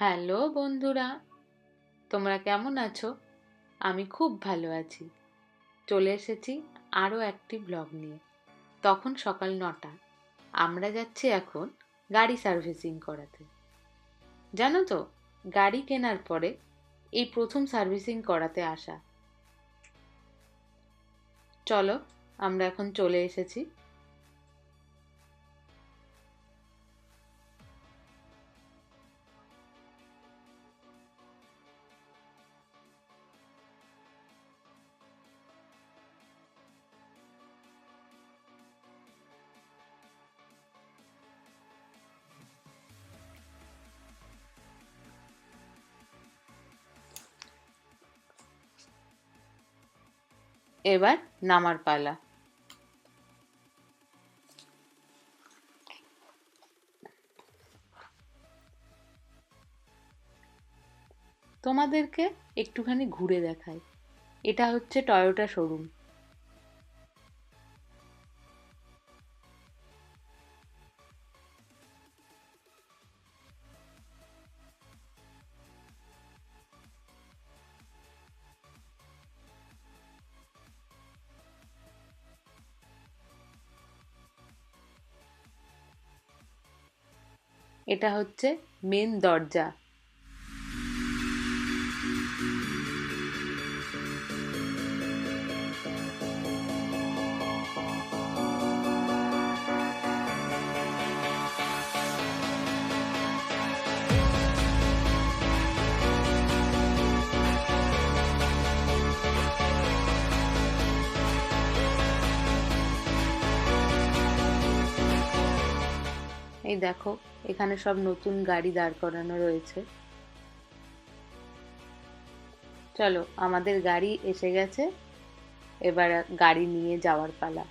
Hello বন্ধুরা, তোমরা কেমন আছো? আমি খুব ভালো আছি। চলে এসেছি আরও একটি ব্লগ নিয়ে। তখন সকাল নটা, আমরা যাচ্ছি এখন গাড়ি সার্ভিসিং করাতে। জানো তো, গাড়ি কেনার পরে এই প্রথম সার্ভিসিং করাতে আসা। চলো, আমরা এখন চলে এসেছি এবার নামার পালা। তোমাদেরকে একটুখানি ঘুরে দেখাই। এটা হচ্ছে টয়োটা শোরুম এটা হচ্ছে মেন দরজা। এই দেখো, এখানে সব নতুন গাড়ি দাঁড় করানো রয়েছে। চলো, আমাদের গাড়ি এসে গেছে। এবার গাড়ি নিয়ে যাওয়ার পালা।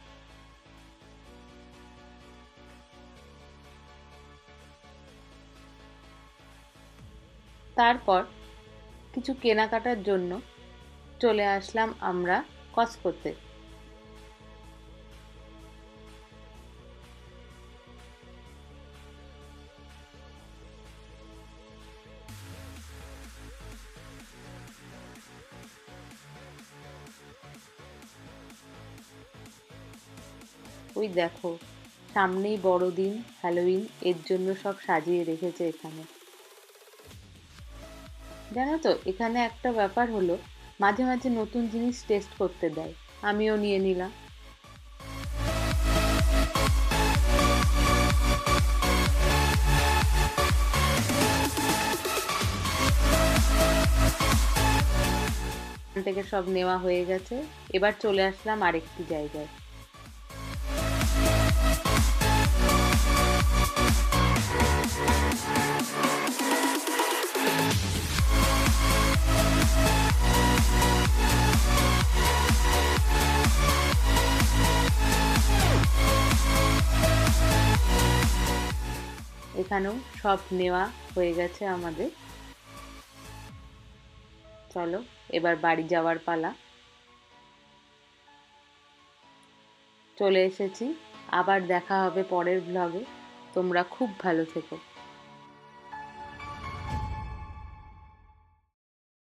তারপর কিছু কেনাকাটার জন্য চলে আসলাম আমরা কসকোতে। ওই দেখো, সামনেই বড়দিন হ্যালোইন এর জন্য সব সাজিয়ে রেখেছে এখানে। জানো তো, এখানে একটা ব্যাপার হলো, মাঝে মাঝে নতুন জিনিস টেস্ট করতে দেয়। আমিও নিয়ে নিলাম। থেকে সব নেওয়া হয়ে গেছে। এবার চলে আসলাম আরেকটি জায়গায়। এখানেও সব নেওয়া হয়ে গেছে আমাদের। চলো, এবার বাড়ি যাওয়ার পালা। চলে এসেছি। আবার দেখা হবে পরের ব্লগে তোমরা খুব ভালো থেকো।